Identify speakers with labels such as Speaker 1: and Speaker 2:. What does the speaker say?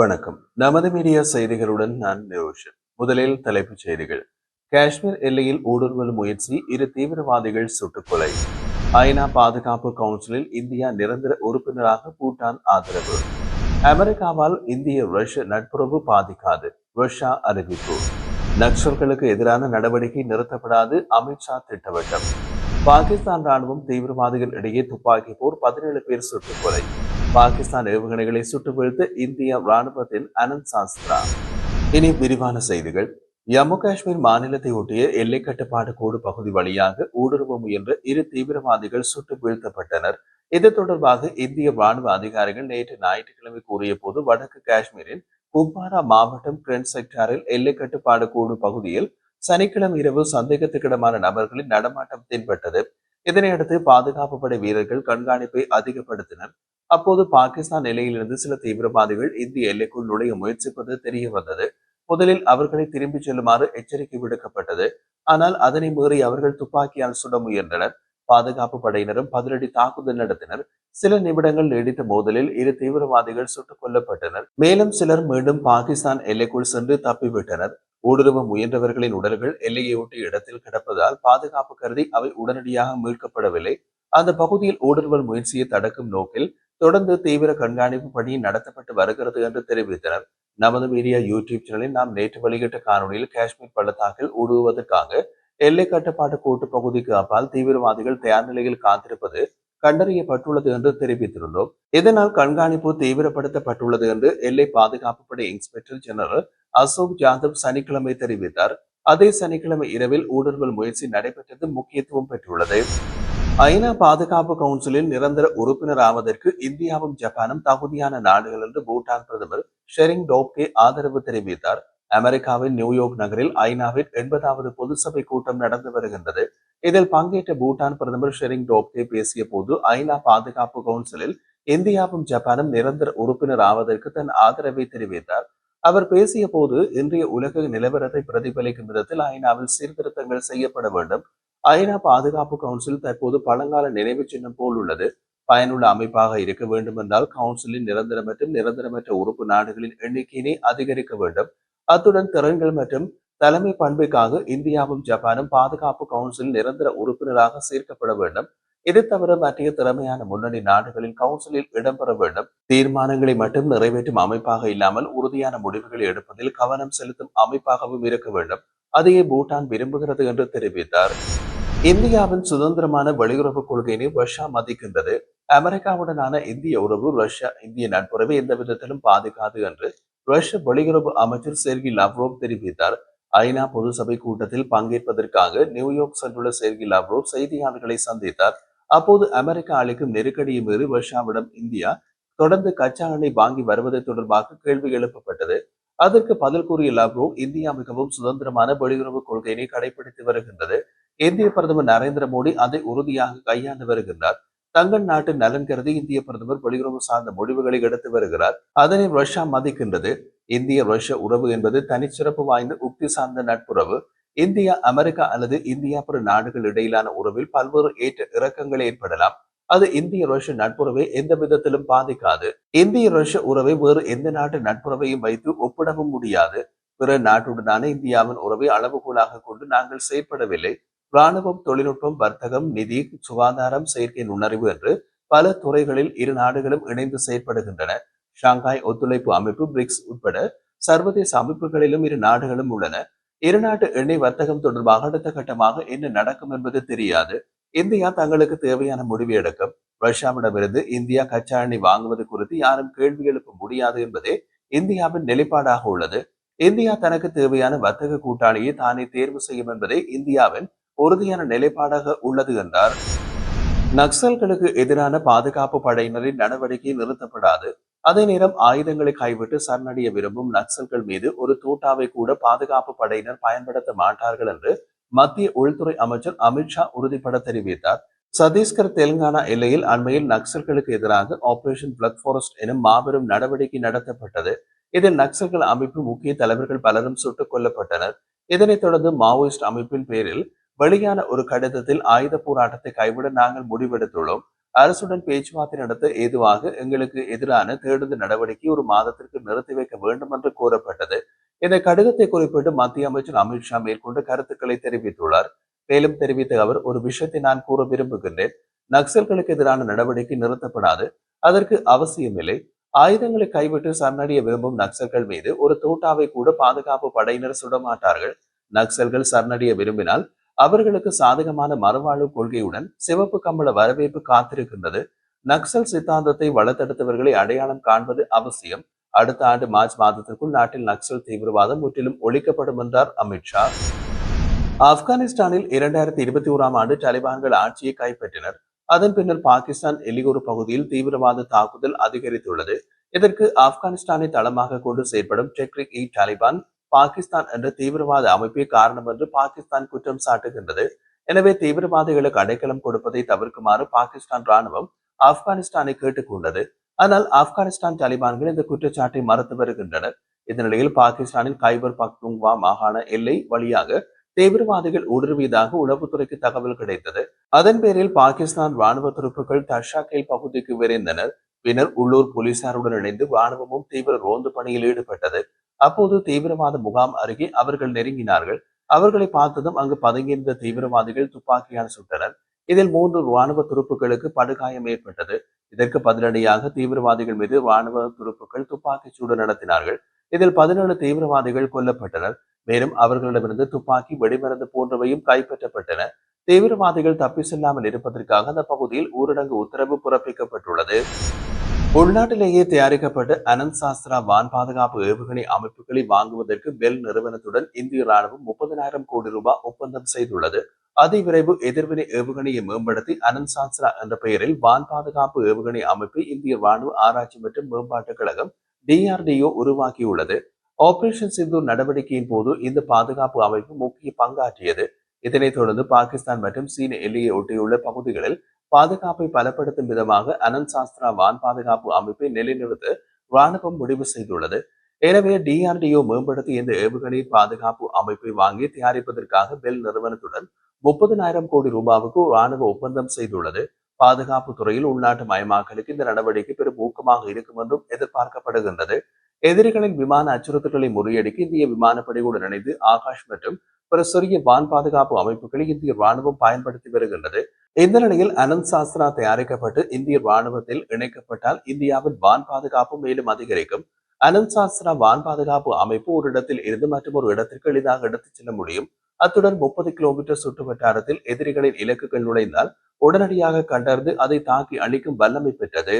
Speaker 1: வணக்கம் நமது மீடியா செய்திகளுடன் நான் நிரோஷன் முதலில் தலைப்புச் செய்திகள் காஷ்மீர் எல்லையில் ஊடுருவல் முயற்சி இரு தீவிரவாதிகள் சுட்டுக்கொலை ஐநா பாதுகாப்பு கவுன்சிலில் இந்தியா நிரந்தர உறுப்பினராக பூட்டான் ஆதரவு அமெரிக்காவால் இந்திய ரஷ்ய நட்புறவு பாதிக்காது ரஷ்யா அறிவிப்பு நக்சல்களுக்கு எதிரான நடவடிக்கை நிறுத்தப்படாது அமித்ஷா திட்டவட்டம் பாகிஸ்தான் ராணுவம் தீவிரவாதிகள் இடையே துப்பாக்கி போர் பதினேழு பேர் சுட்டுக்கொலை பாகிஸ்தான் ஏவுகணைகளை சுட்டு வீழ்த்து இந்திய ராணுவத்தின் அனந்த் சாஸ்திரா இனி விரிவான செய்திகள் ஜம்மு காஷ்மீர் மாநிலத்தை ஒட்டிய எல்லை கட்டுப்பாடு கோடு பகுதி வழியாக ஊடுருவ முயன்ற இரு தீவிரவாதிகள் சுட்டு வீழ்த்தப்பட்டனர் இது தொடர்பாக இந்திய ராணுவ அதிகாரிகள் நேற்று ஞாயிற்றுக்கிழமை கூறிய போது வடக்கு காஷ்மீரின் குப்வாரா மாவட்டம் கிரண்ட் செக்டாரில் எல்லை கட்டுப்பாடு கோடு பகுதியில் சனிக்கிழமை இரவு சந்தேகத்துக்கிடமான நபர்களின் நடமாட்டம் தென்பட்டது இதனையடுத்து பாதுகாப்பு படை வீரர்கள் கண்காணிப்பை அதிகப்படுத்தினர் அப்போது பாகிஸ்தான் எல்லையிலிருந்து சில தீவிரவாதிகள் இந்திய எல்லைக்குள் நுழைய முயற்சிப்பது தெரிய வந்தது முதலில் அவர்களை திரும்பிச் செல்லுமாறு எச்சரிக்கை விடுக்கப்பட்டது ஆனால் அதனை மீறி அவர்கள் துப்பாக்கியால் சுட முயன்றனர் பாதுகாப்பு படையினரும் பதிலடி தாக்குதல் நடத்தினர் சில நிமிடங்கள் நீடித்த மோதலில் இரு தீவிரவாதிகள் சுட்டுக் கொல்லப்பட்டனர் மேலும் சிலர் மீண்டும் பாகிஸ்தான் எல்லைக்குள் சென்று தப்பிவிட்டனர் ஊடுருவ முயன்றவர்களின் உடல்கள் எல்லையை ஒட்டிய இடத்தில் கிடப்பதால் பாதுகாப்பு கருதி அவை உடனடியாக மீட்கப்படவில்லை அந்த பகுதியில் ஊடுருவல் முயற்சியை தடுக்கும் நோக்கில் தொடர்ந்து தீவிர கண்காணிப்பு பணி நடத்தப்பட்டு வருகிறது என்று தெரிவித்தனர் நமது மீடியா யூடியூப் சேனலில் நாம் நேற்று வெளியிட்ட காணொலியில் காஷ்மீர் பள்ளத்தாக்கில் ஊடுருவதற்காக எல்லை கட்டுப்பாட்டு கூட்டு பகுதிக்கு அப்பால் தீவிரவாதிகள் தயார் நிலையில் காத்திருப்பது கண்டறியப்பட்டுள்ளது என்று தெரிவித்திருந்தோம் இதனால் கண்காணிப்பு தீவிரப்படுத்தப்பட்டுள்ளது என்று எல்லை பாதுகாப்பு படை இன்ஸ்பெக்டர் ஜெனரல் அசோக் ஜாதவ் சனிக்கிழமை தெரிவித்தார் அதே சனிக்கிழமை இரவில் ஊடுருவல் முயற்சி நடைபெற்றது முக்கியத்துவம் பெற்றுள்ளது ஐநா பாதுகாப்பு கவுன்சிலில் நிரந்தர உறுப்பினர் ஆவதற்கு இந்தியாவும் ஜப்பானும் தகுதியான நாடுகள் என்று பூட்டான் பிரதமர் ஷெரிங் டோப்கே ஆதரவு தெரிவித்தார் அமெரிக்காவின் நியூயார்க் நகரில் ஐநாவின் எண்பதாவது பொது சபை கூட்டம் நடந்து வருகின்றது இதில் பங்கேற்ற பூட்டான் பிரதமர் ஷெரிங் டோப்கே பேசிய போது ஐநா பாதுகாப்பு கவுன்சிலில் இந்தியாவும் ஜப்பானும் நிரந்தர உறுப்பினர் ஆவதற்கு தன் ஆதரவை தெரிவித்தார் அவர் பேசிய போது இன்றைய உலக நிலவரத்தை பிரதிபலிக்கும் விதத்தில் ஐநாவில் சீர்திருத்தங்கள் செய்யப்பட வேண்டும் ஐநா பாதுகாப்பு கவுன்சில் தற்போது பழங்கால நினைவு சின்னம் போல் உள்ளது பயனுள்ள அமைப்பாக இருக்க வேண்டுமென்றால் கவுன்சிலின் நிரந்தர மற்றும் நிரந்தரமற்ற உறுப்பு நாடுகளின் எண்ணிக்கையினை அதிகரிக்க வேண்டும் அத்துடன் திறன்கள் மற்றும் தலைமை பண்புக்காக இந்தியாவும் ஜப்பானும் பாதுகாப்பு கவுன்சில் நிரந்தர உறுப்பினராக சேர்க்கப்பட வேண்டும் இது தவிர மற்ற திறமையான முன்னணி நாடுகளில் கவுன்சிலில் இடம்பெற வேண்டும் தீர்மானங்களை மட்டும் நிறைவேற்றும் அமைப்பாக இல்லாமல் உறுதியான முடிவுகளை எடுப்பதில் கவனம் செலுத்தும் அமைப்பாகவும் இருக்க வேண்டும் அதையே பூட்டான் விரும்புகிறது என்று தெரிவித்தார் இந்தியாவின் சுதந்திரமான வெளியுறவு கொள்கையினை ரஷ்யா மதிக்கின்றது அமெரிக்காவுடனான இந்திய உறவு ரஷ்யா இந்திய நட்புறவை எந்த விதத்திலும் பாதிக்காது என்று ரஷ்ய வெளியுறவு அமைச்சர் செர்கி லவ்ரோவ் தெரிவித்தார் ஐநா பொது சபை கூட்டத்தில் பங்கேற்பதற்காக நியூயார்க் சென்றுள்ள செர்கி லவ்ரோவ் செய்தியாளர்களை சந்தித்தார் அப்போது அமெரிக்கா அளிக்கும் நெருக்கடியை மீறி ரஷ்யாவிடம் இந்தியா தொடர்ந்து கச்சா எண்ணெய் வாங்கி வருவது தொடர்பாக கேள்வி எழுப்பப்பட்டது அதற்கு பதில் கூறிய லவ்ரோவ் இந்தியா மிகவும் சுதந்திரமான வெளியுறவு கொள்கையினை கடைபிடித்து வருகின்றது இந்திய பிரதமர் நரேந்திர மோடி அதை உறுதியாக கையாண்டு வருகின்றார் தங்கள் நாட்டு நலன் கருதி இந்திய பிரதமர் வெளியுறவு சார்ந்த முடிவுகளை எடுத்து வருகிறார் அதனை ரஷ்யா மதிக்கின்றது இந்திய ரஷ்ய உறவு என்பது தனிச்சிறப்பு வாய்ந்த உக்தி சார்ந்த நட்புறவு இந்தியா அமெரிக்கா அல்லது இந்தியா பிற நாடுகள் இடையிலான உறவில் பல்வேறு ஏற்ற இறக்கங்கள் ஏற்படலாம் அது இந்திய ரஷ்ய நட்புறவை எந்த விதத்திலும் பாதிக்காது இந்திய ரஷ்ய உறவை வேறு எந்த நாட்டு நட்புறவையும் வைத்து ஒப்பிடவும் முடியாது பிற நாட்டுடனான இந்தியாவின் உறவை அளவுகோலாக கொண்டு நாங்கள் செயற்படவில்லை ராணுவம் தொழில்நுட்பம் வர்த்தகம் நிதி சுகாதாரம் செயற்கை நுண்ணறிவு என்று பல துறைகளில் இரு நாடுகளும் இணைந்து செயற்படுகின்றன ஷாங்காய் ஒத்துழைப்பு அமைப்பு பிரிக்ஸ் உட்பட சர்வதேச அமைப்புகளிலும் இரு நாடுகளும் உள்ளன இருநாட்டு எண்ணெய் வர்த்தகம் தொடர்பாக அடுத்த கட்டமாக என்ன நடக்கும் என்பது தெரியாது இந்தியா தங்களுக்கு தேவையான முடிவு எடுக்கும் ரஷ்யாவிடமிருந்து இந்தியா கச்சா எண்ணெய் வாங்குவது குறித்து யாரும் கேள்வி எழுப்ப முடியாது என்பதே இந்தியாவின் நிலைப்பாடாக உள்ளது இந்தியா தனக்கு தேவையான வர்த்தக கூட்டாளியை தானே தேர்வு செய்யும் என்பதே இந்தியாவின் உறுதியான நிலைப்பாடாக உள்ளது என்றார் நக்சல்களுக்கு எதிரான பாதுகாப்பு படையினரின் நடவடிக்கை நிறுத்தப்படாது அதே நேரம் ஆயுதங்களை கைவிட்டு சரணடைய விரும்பும் நக்சல்கள் மீது ஒரு தூட்டாவை கூட பாதுகாப்பு படையினர் பயன்படுத்த மாட்டார்கள் என்று மத்திய உள்துறை அமைச்சர் அமித்ஷா உறுதிப்பட தெரிவித்தார் சத்தீஸ்கர் தெலுங்கானா எல்லையில் அண்மையில் நக்சல்களுக்கு எதிராக ஆபரேஷன் பிளக் ஃபாரஸ்ட் எனும் மாபெரும் நடவடிக்கை நடத்தப்பட்டது இதில் நக்சல்கள் அமைப்பு முக்கிய தலைவர்கள் பலரும் சுட்டுக் கொல்லப்பட்டனர் இதனைத் தொடர்ந்து மாவோயிஸ்ட் அமைப்பின் பேரில் வெளியான ஒரு கடிதத்தில் ஆயுத போராட்டத்தை கைவிட நாங்கள் முடிவெடுத்துள்ளோம் அரசுடன் பேச்சுவார்த்தை நடத்த ஏதுவாக எங்களுக்கு எதிரான தேடுதல் நடவடிக்கை ஒரு மாதத்திற்கு நிறுத்தி வைக்க வேண்டும் என்று கூறப்பட்டது இந்த கடிதத்தை குறிப்பிட்டு மத்திய அமைச்சர் அமித்ஷா மேற்கொண்டு கருத்துக்களை தெரிவித்துள்ளார் மேலும் தெரிவித்த அவர் ஒரு விஷயத்தை நான் கூற விரும்புகின்றேன் நக்சல்களுக்கு எதிரான நடவடிக்கை நிறுத்தப்படாது அதற்கு அவசியமில்லை ஆயுதங்களை கைவிட்டு சரணடைய விரும்பும் நக்சல்கள் மீது ஒரு தோட்டாவை கூட பாதுகாப்பு படையினர் சுடமாட்டார்கள் நக்சல்கள் சரணடைய விரும்பினால் அவர்களுக்கு சாதகமான மறுவாழ்வு கொள்கையுடன் சிவப்பு கம்பள வரவேற்பு காத்திருக்கின்றது நக்சல் சித்தாந்தத்தை வளர்த்தெடுத்தவர்களை அடையாளம் காண்பது அவசியம் அடுத்த ஆண்டு மார்ச் மாதத்திற்குள் நாட்டில் நக்சல் தீவிரவாதம் முற்றிலும் ஒழிக்கப்படும் என்றார் அமித்ஷா ஆப்கானிஸ்தானில் இரண்டாயிரத்தி இருபத்தி ஓராம் ஆண்டு தலிபான்கள் ஆட்சியை கைப்பற்றினர் அதன் பின்னர் பாகிஸ்தான் எல்லிகோரு பகுதியில் தீவிரவாத தாக்குதல் அதிகரித்துள்ளது இதற்கு ஆப்கானிஸ்தானை தளமாக கொண்டு செயல்படும் டெக்ரிக் இ தாலிபான் பாகிஸ்தான் என்ற தீவிரவாத அமைப்பே காரணம் என்று பாகிஸ்தான் குற்றம் சாட்டுகின்றது எனவே தீவிரவாதிகளுக்கு அடைக்கலம் கொடுப்பதை தவிர்க்குமாறு பாகிஸ்தான் ராணுவம் ஆப்கானிஸ்தானை கேட்டுக்கொண்டது ஆனால் ஆப்கானிஸ்தான் தாலிபான்கள் இந்த குற்றச்சாட்டை மறுத்து வருகின்றனர் இந்த நிலையில் பாகிஸ்தானின் கைபர் பக்துங்வா மாகாண எல்லை வழியாக தீவிரவாதிகள் ஊடுருவியதாக உளவுத்துறைக்கு தகவல் கிடைத்தது அதன் பேரில் பாகிஸ்தான் ராணுவ துருப்புகள் தர்ஷாக்கேல் பகுதிக்கு விரைந்தனர் பின்னர் உள்ளூர் போலீசாருடன் இணைந்து ராணுவமும் தீவிர ரோந்து பணியில் ஈடுபட்டது அப்போது தீவிரவாத முகாம் அருகே அவர்கள் நெருங்கினார்கள் அவர்களை பார்த்ததும் அங்கு பதுங்கியிருந்த தீவிரவாதிகள் துப்பாக்கியால் சுட்டனர் இதில் மூன்று ராணுவ துருப்புகளுக்கு படுகாயம் ஏற்பட்டது இதற்கு பதிலடியாக தீவிரவாதிகள் மீது ராணுவ துருப்புகள் துப்பாக்கி சூடு நடத்தினார்கள் இதில் பதினேழு தீவிரவாதிகள் கொல்லப்பட்டனர் மேலும் அவர்களிடமிருந்து துப்பாக்கி வெடிமருந்து போன்றவையும் கைப்பற்றப்பட்டன தீவிரவாதிகள் தப்பி செல்லாமல் இருப்பதற்காக அந்த பகுதியில் ஊரடங்கு உத்தரவு பிறப்பிக்கப்பட்டுள்ளது உள்நாட்டிலேயே தயாரிக்கப்பட்ட அனந்த் சாஸ்திரா வான் பாதுகாப்பு ஏவுகணை அமைப்புகளை வாங்குவதற்கு பெல் நிறுவனத்துடன் இந்திய ராணுவம் முப்பதனாயிரம் கோடி ரூபாய் ஒப்பந்தம் செய்துள்ளது அதிவிரைவு எதிர்வினை ஏவுகணையை மேம்படுத்தி அனந்த் சாஸ்திரா என்ற பெயரில் வான் பாதுகாப்பு ஏவுகணை அமைப்பை இந்திய ராணுவ ஆராய்ச்சி மற்றும் மேம்பாட்டுக் கழகம் டிஆர்டிஓ உருவாக்கியுள்ளது ஆபரேஷன் சிந்து நடவடிக்கையின் போது இந்த பாதுகாப்பு அமைப்பு முக்கிய பங்காற்றியது இதனைத் தொடர்ந்து பாகிஸ்தான் மற்றும் சீன எல்லையை ஒட்டியுள்ள பகுதிகளில் பாதுகாப்பை பலப்படுத்தும் விதமாக அனந்த் சாஸ்திரா வான் பாதுகாப்பு அமைப்பை நிலைநிறுத்த ராணுவம் முடிவு செய்துள்ளது எனவே டிஆர்டிஓ மேம்படுத்தி இந்த ஏவுகணை பாதுகாப்பு அமைப்பை வாங்கி தயாரிப்பதற்காக பெல் நிறுவனத்துடன் முப்பதனாயிரம் கோடி ரூபாவுக்கு ராணுவ ஒப்பந்தம் செய்துள்ளது பாதுகாப்பு துறையில் உள்நாட்டு மயமாக்கலுக்கு இந்த நடவடிக்கை பெரும் ஊக்கமாக இருக்கும் என்றும் எதிர்பார்க்கப்படுகின்றது எதிரிகளின் விமான அச்சுறுத்தல்களை முறியடிக்க இந்திய விமானப்படையோடு இணைந்து ஆகாஷ் மற்றும் பிற சிறிய வான் பாதுகாப்பு அமைப்புகளை இந்திய ராணுவம் பயன்படுத்தி வருகின்றது இந்த நிலையில் அனந்த் சாஸ்திரா தயாரிக்கப்பட்டு இந்திய ராணுவத்தில் இணைக்கப்பட்டால் இந்தியாவின் வான் பாதுகாப்பு மேலும் அதிகரிக்கும் அனந்த் சாஸ்திரா வான் பாதுகாப்பு அமைப்பு ஒரு இடத்தில் இருந்து மற்றும் ஒரு இடத்திற்கு எளிதாக எடுத்துச் செல்ல முடியும் அத்துடன் முப்பது கிலோமீட்டர் சுற்று வட்டாரத்தில் எதிரிகளின் இலக்குகள் நுழைந்தால் உடனடியாக கண்டறிந்து அதை தாக்கி அழிக்கும் வல்லமை பெற்றது